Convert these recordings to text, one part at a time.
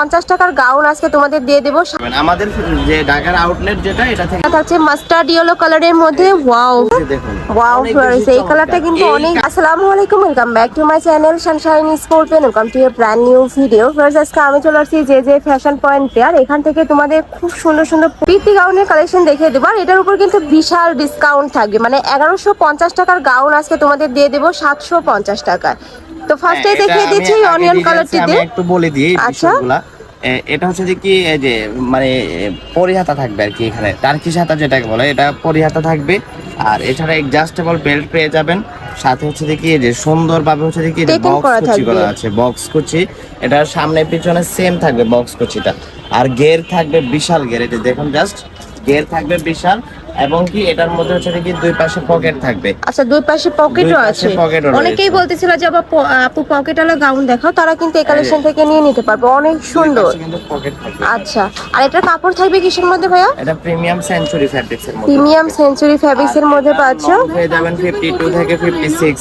পঞ্চাশ টাকার গাউন আজকে তোমাদের দিয়ে দেবো। আমাদের যে ঢাকার আউটলেট যেটা এটা থেকে থাকছে মাস্টার্ড ইয়েলো কালারের মধ্যে ওয়াও ওয়াও বেশি এই কালারটা কিন্তু অনেক আসসালামু আলাইকুম welcome back to my channel sunshine sport pen welcome to brand new video first আজকে আমি চলে আসছি যে যে ফ্যাশন পয়েন্টে আর এখান থেকে তোমাদের খুব সুন্দর সুন্দর প্রীতি গাউনের কালেকশন দেখিয়ে দেবো। আর এটার উপর কিন্তু বিশাল ডিসকাউন্ট থাকবে। মানে এগারোশো পঞ্চাশ টাকার গাউন আজকে তোমাদের দিয়ে দেবো সাতশো পঞ্চাশ টাকায় তো ফার্স্টে হ্যাঁ, দেখিয়ে দিচ্ছি অনিয়ন কালারটি দিয়ে একটু বলে দিই আচ্ছা। এটা হচ্ছে যে কি এই যে মানে পরিহাতা থাকবে আর কি এখানে। টার্কিশ হাতা যেটাকে বলে এটা পরিহাতা থাকবে। আর এছাড়া এডজাস্টেবল বেল্ট পেয়ে যাবেন। সাথে হচ্ছে যে এই যে সুন্দরভাবে হচ্ছে যে কি Taking বক্স কুচি করা আছে বক্স কুচি। এটা সামনে পিছনে সেম থাকবে বক্স কুচিটা। আর গের থাকবে বিশাল গের এটা দেখুন জাস্ট গের থাকবে বিশাল। এবং কি এটার মধ্যে হচ্ছে কি দুই পাশে পকেট থাকবে। আচ্ছা দুই পাশে পকেটও আছে অনেকেই। বলতেছিল যে আপু পকেট আলা গাউন দেখাও তারা কিন্তু এই কালেকশন থেকে নিয়ে নিতে পারবে। অনেক সুন্দর। আচ্ছা আর এটার কাপড় থাকবে কিসের মধ্যে ভাইয়া? এটা প্রিমিয়াম সেঞ্চুরি ফ্যাব্রিক্স এর মধ্যে। প্রিমিয়াম সেঞ্চুরি ফ্যাব্রিক্স এর মধ্যে পাচ্ছ? পেয়ে যাবেন 52 থেকে 56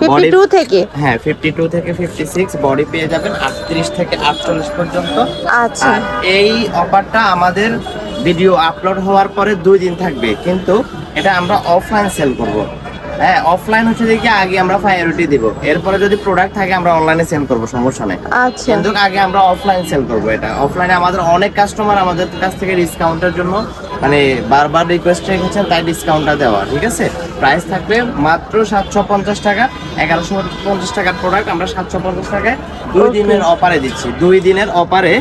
ফিফটি টু থেকে? হ্যাঁ 52 থেকে 56 বডি পেয়ে যাবেন 38 থেকে 48 পর্যন্ত। আচ্ছা। এই অফারটা আমাদের ভিডিও আপলোড হওয়ার পরে দুই দিন থাকবে। কিন্তু এটা আমরা অফলাইন সেল করব। হ্যাঁ অফলাইন হচ্ছে দেখি আগে আমরা প্রায়োরিটি দিব। এরপরে যদি প্রোডাক্ট থাকে আমরা অনলাইনে সেল করব সমস্যা নেই। আচ্ছা। কিন্তু আগে আমরা অফলাইন সেল করব এটা। অফলাইনে আমাদের অনেক কাস্টমার আমাদের কাছ থেকে ডিসকাউন্টের জন্য মানে বারবার রিকোয়েস্ট রেখেছেন তাই ডিসকাউন্টটা দেওয়া ঠিক আছে? প্রাইস থাকবে মাত্র সাতশো পঞ্চাশ টাকা এগারোশো পঞ্চাশ টাকার প্রোডাক্ট আমরা সাতশো পঞ্চাশ টাকায় দুই দিনের অপারে দিচ্ছি। দুই দিনের অফারে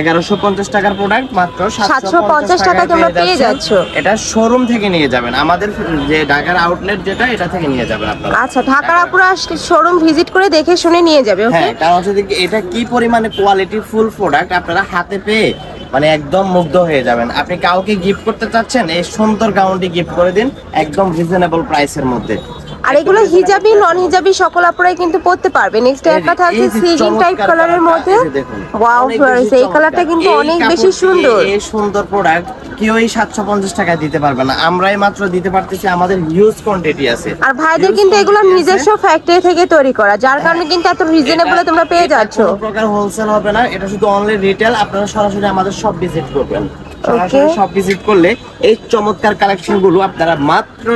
এগারোশো পঞ্চাশ টাকার প্রোডাক্ট মাত্র 750 টাকায় তোমরা পেয়ে যাচ্ছ। এটা শোরুম থেকে নিয়ে যাবেন। আমাদের যে ঢাকার আউটলেট যেটা এটা থেকে নিয়ে যাবেন আপনারা। আচ্ছা ঢাকার আপুরা শোরুম ভিজিট করে দেখে শুনে নিয়ে যাবে ওকে হ্যাঁ কারণ হচ্ছে এটা কি পরিমাণে কোয়ালিটি ফুল প্রোডাক্ট আপনারা হাতে পেয়ে মানে একদম মুগ্ধ হয়ে যাবেন। আপনি কাউকে গিফট করতে চাচ্ছেন এই সুন্দর গাউনটি গিফট করে দিন একদম রিজনেবল প্রাইসের মধ্যে। আর এগুলো হিজাবি নন হিজাবি সকল আপুরাই কিন্তু পড়তে পারবে। নেক্সট একটা থাকছে সিজিন টাইপ কালারের মধ্যে। ওয়াও অনেক এই কালারটা কিন্তু অনেক বেশি সুন্দর। এই সুন্দর প্রোডাক্ট কেউই সাতশো পঞ্চাশ টাকায় দিতে পারবে না। আমরাই মাত্র দিতে পারতেছি আমাদের হিউজ কোয়ান্টিটি আছে। আর ভাইদের কিন্তু এগুলো নিজস্ব ফ্যাক্টরি থেকে তৈরি করা যার কারণে কিন্তু এত রিজনেবলে তোমরা পেয়ে যাচ্ছ। কোনো প্রকার হোলসেল হবে না এটা শুধু অনলি রিটেল আপনারা সরাসরি আমাদের সব ভিজিট করবেন। সরাসরি. সব ভিজিট করলে এই চমৎকার কালেকশনগুলো আপনারা মাত্র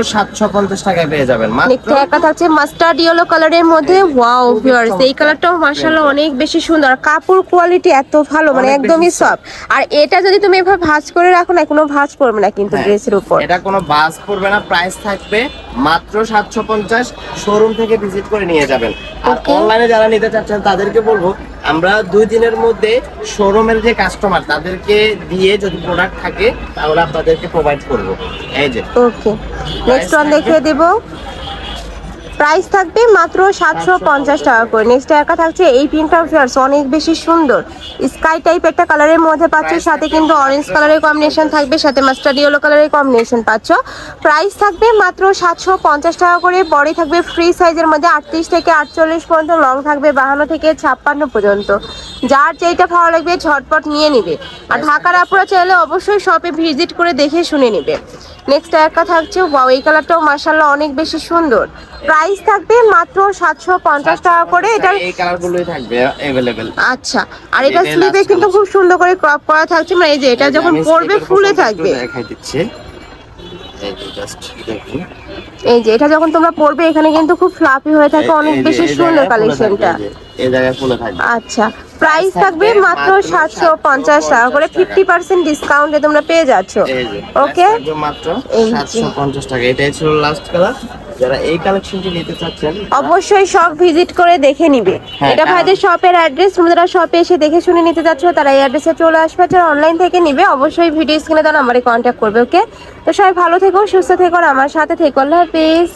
টাকায় পেয়ে যাবেন। মাত্র নেক্সট একটা থাকছে মাস্টার্ড ইয়েলো কালারের মধ্যে ওয়াও ভিউয়ার্স এই কালারটাও মাশাআল্লাহ অনেক বেশি সুন্দর। কাপড় কোয়ালিটি এত ভালো মানে একদমই সফট আর এটা যদি তুমি এভাবে ভাঁজ করে রাখো না কোনো ভাঁজ পড়বে না কিন্তু হ্যাঁ, ড্রেসের উপর। এটা কোনো ভাজ পড়বে না প্রাইস থাকবে মাত্র সাতশো পঞ্চাশ শোরুম থেকে ভিজিট করে নিয়ে যাবেন। আর অনলাইনে যারা নিতে চাচ্ছেন তাদেরকে বলব আমরা দুই দিনের মধ্যে শোরুমের যে কাস্টমার তাদেরকে দিয়ে যদি প্রোডাক্ট থাকে তাহলে আপনাদেরকে প্রোভাইড করব। এই যে। ওকে নেক্সট ওয়ান দেখিয়ে দেব। প্রাইস থাকবে মাত্র সাতশো পঞ্চাশ টাকা করে। নেক্সট একা থাকছে এই প্রিন্টটা ফিয়ার্স অনেক বেশি সুন্দর। স্কাই টাইপ একটা কালারের মধ্যে পাচ্ছ সাথে কিন্তু অরেঞ্জ কালারের কম্বিনেশন থাকবে সাথে মাস্টার্ড ইয়েলো কালারের কম্বিনেশন পাচ্ছ। প্রাইস থাকবে মাত্র সাতশো পঞ্চাশ টাকা করে বডি থাকবে ফ্রি সাইজের মধ্যে আটত্রিশ থেকে আটচল্লিশ পর্যন্ত লং থাকবে বাহান্ন থেকে ছাপ্পান্ন পর্যন্ত। যার যেটা ভালো লাগবে ঝটপট নিয়ে নিবে। আর ঢাকার আপুরা চাইলে অবশ্যই শপে ভিজিট করে দেখে শুনে নিবে। নেক্সট একটা থাকছে ওয়াও এই কালারটাও মাসাল্লাহ অনেক বেশি সুন্দর। প্রাইস থাকবে মাত্র সাতশো পঞ্চাশ টাকা করে এটার এই কালারগুলোই থাকবে অ্যাভেলেবেল আচ্ছা আর এটা স্লিভে কিন্তু খুব সুন্দর করে ক্রপ করা থাকছে মানে এই যে এটা যখন পরবে ফুলে থাকবে। দেখাই দিচ্ছে। এই যে এটা যখন তোমরা পরবে এখানে কিন্তু খুব ফ্লাফি হয়ে থাকে অনেক বেশি সুন্দর কালেকশনটা এই জায়গায় ফুলে থাকবে। আচ্ছা প্রাইস থাকবে থাকবে মাত্র সাতশো পঞ্চাশ টাকা করে 750 ফিফটি পার্সেন্ট ডিসকাউন্টে তোমরা পেয়ে যাচ্ছ। ওকে মাত্র। সাতশো পঞ্চাশ টাকা। এটাই ছিল লাস্ট কালার যারা এই কালেকশনটি নিতে চাচ্ছেন অবশ্যই সব ভিজিট করে দেখে নিবে। হ্যাঁ, এটা ভাইদের শপের অ্যাড্রেস তোমরা শপে এসে দেখে শুনে নিতে চাচ্ছ তারা এই অ্যাড্রেসে চলে আসবে। যারা অনলাইন থেকে নিবে অবশ্যই ভিডিও স্ক্রিনে তার নাম্বারে কন্ট্যাক্ট করবে ওকে তো সবাই ভালো থেকো সুস্থ থেকো আমার সাথে থেকো। আল্লাহ হাফিজ।